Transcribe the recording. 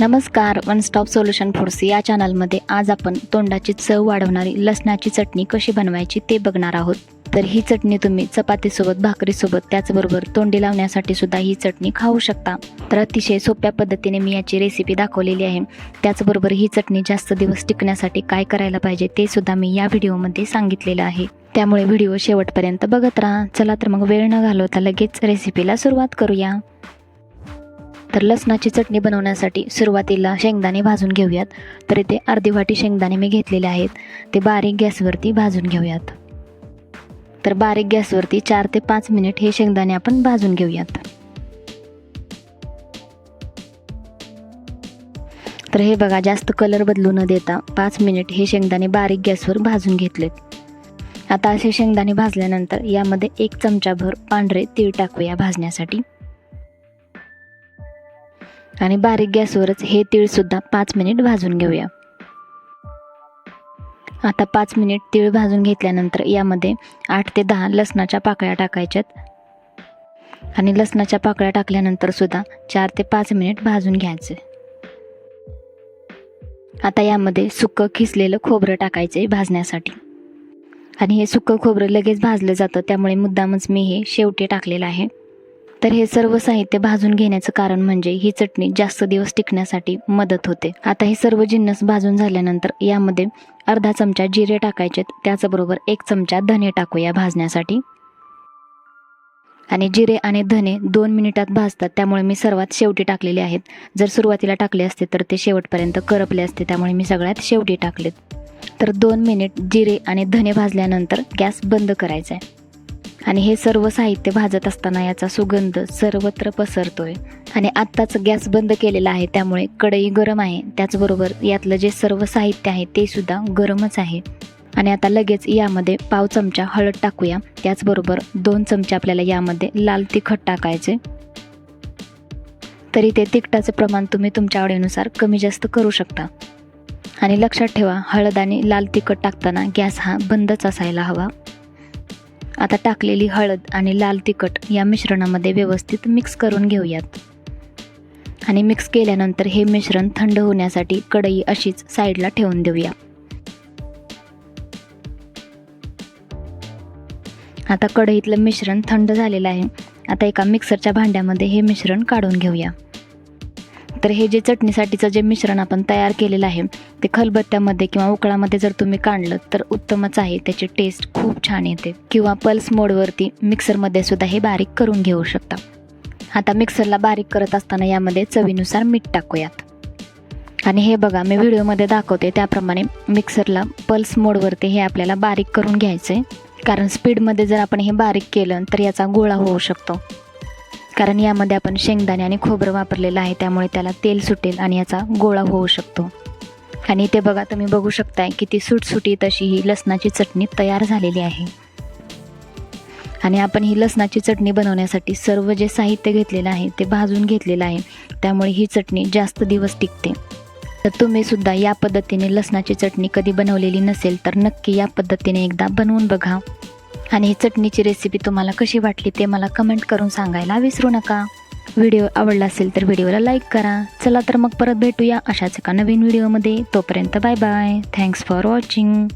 नमस्कार one stop solution foods या चॅनलमध्ये आज आपण तोंडाची चव वाढवणारी लसणाची चटणी कशी बनवायची ते बघणार आहोत. तर ही चटणी तुम्ही चपातीसोबत भाकरीसोबत त्याचबरोबर तोंडी लावण्यासाठी सुद्धा ही चटणी खाऊ शकता. तर अतिशय सोप्या पद्धतीने मी याची रेसिपी दाखवलेली आहे. त्याचबरोबर ही चटणी जास्त दिवस टिकण्यासाठी काय करायला पाहिजे ते सुद्धा मी या व्हिडिओमध्ये सांगितलेलं आहे. त्यामुळे व्हिडिओ शेवटपर्यंत बघत राहा. चला तर मग वेळ न घालवता लगेच रेसिपीला सुरुवात करूया. तर लसणाची चटणी बनवण्यासाठी सुरुवातीला शेंगदाणे भाजून घेऊयात. तर इथे अर्धी वाटी शेंगदाणे मी घेतलेले आहेत. ते बारीक गॅसवरती भाजून घेऊयात. तर बारीक गॅसवरती चार ते पाच मिनिट हे शेंगदाणे आपण भाजून घेऊयात. तर हे बघा जास्त कलर बदलू न देता पाच मिनिट हे शेंगदाणे बारीक गॅसवर भाजून घेतलेत. आता असे शेंगदाणे भाजल्यानंतर यामध्ये एक चमचाभर पांढरे तीळ टाकूया भाजण्यासाठी. आणि बारीक गॅसवरच हे तीळसुद्धा पाच मिनिट भाजून घेऊया. आता पाच मिनिट तीळ भाजून घेतल्यानंतर यामध्ये आठ ते दहा लसणाच्या पाकळ्या टाकायच्यात. आणि लसणाच्या पाकळ्या टाकल्यानंतर सुद्धा चार ते पाच मिनिट भाजून घ्यायचे. आता यामध्ये सुकं खिसलेलं खोबरं टाकायचं भाजण्यासाठी. आणि हे सुकं खोबरं लगेच भाजलं जातं त्यामुळे मुद्दामच मी हे शेवटी टाकलेलं आहे. तर हे सर्व साहित्य भाजून घेण्याचं कारण म्हणजे ही चटणी जास्त दिवस टिकण्यासाठी मदत होते. आता हे सर्व जिन्नस भाजून झाल्यानंतर यामध्ये अर्धा चमचा जिरे टाकायचे त्याचबरोबर एक चमचा धने टाकूया भाजण्यासाठी. आणि जिरे आणि धने दोन मिनिटात भाजतात. त्यामुळे मी सर्वात शेवटी टाकलेले आहेत. जर सुरुवातीला टाकले असते तर ते शेवटपर्यंत करपले असते. त्यामुळे मी सगळ्यात शेवटी टाकलेत. तर दोन मिनिट जिरे आणि धने भाजल्यानंतर गॅस बंद करायचा आहे. आणि हे सर्व साहित्य भाजत असताना याचा सुगंध सर्वत्र पसरतोय. आणि आत्ताच गॅस बंद केलेला आहे त्यामुळे कढई गरम आहे. त्याचबरोबर यातलं जे सर्व साहित्य आहे ते सुद्धा गरमच आहे. आणि आता लगेच यामध्ये पाव चमचा हळद टाकूया. त्याचबरोबर दोन चमचे आपल्याला यामध्ये लाल तिखट टाकायचे. तरी ते तिखटाचे प्रमाण तुम्ही तुमच्या आवडीनुसार कमी जास्त करू शकता. आणि लक्षात ठेवा हळद आणि लाल तिखट टाकताना गॅस हा बंदच असायला हवा. आता टाकलेली हळद आणि लाल तिखट या मिश्रणामध्ये व्यवस्थित मिक्स करून घेऊयात. आणि मिक्स केल्यानंतर हे मिश्रण थंड होण्यासाठी कढई अशीच साईडला ठेवून देऊया. आता कढईतलं मिश्रण थंड झालेलं आहे. आता एका मिक्सरच्या भांड्यामध्ये हे मिश्रण काढून घेऊया. तर हे जे चटणीसाठीचं जे मिश्रण आपण तयार केलेलं आहे ते खलबत्त्यामध्ये किंवा उकळामध्ये जर तुम्ही काढलं तर उत्तमच आहे. त्याची टेस्ट खूप छान येते. किंवा पल्स मोडवरती मिक्सरमध्ये सुद्धा हे बारीक करून घेऊ शकता. आता मिक्सरला बारीक करत असताना यामध्ये चवीनुसार मीठ टाकूयात. आणि हे बघा मी व्हिडिओमध्ये दाखवते. त्याप्रमाणे मिक्सरला पल्स मोडवरती हे आपल्याला बारीक करून घ्यायचं आहे कारण स्पीडमध्ये जर आपण हे बारीक केलं तर याचा गोळा होऊ शकतो. कारण यामध्ये आपण शेंगदाणे आणि खोबरं वापरलेलं आहे त्यामुळे त्याला तेल सुटेल आणि याचा गोळा होऊ शकतो. आणि इथे बघा तुम्ही बघू शकताय किती सुटसुटीत अशी ही लसणाची चटणी तयार झालेली आहे. आणि आपण ही लसणाची चटणी बनवण्यासाठी सर्व जे साहित्य घेतलेलं आहे ते भाजून घेतलेलं आहे. त्यामुळे ही चटणी जास्त दिवस टिकते. तर तुम्ही सुद्धा या पद्धतीने लसणाची चटणी कधी बनवलेली नसेल तर नक्की या पद्धतीने एकदा बनवून बघा. आणि ही चटणीची रेसिपी तुम्हाला कशी वाटली ते मला कमेंट करून सांगायला विसरू नका. व्हिडिओ आवडला असेल तर व्हिडिओला लाईक करा. चला तर मग परत भेटूया अशाच एका नवीन व्हिडिओमध्ये तोपर्यंत bye bye thanks for watching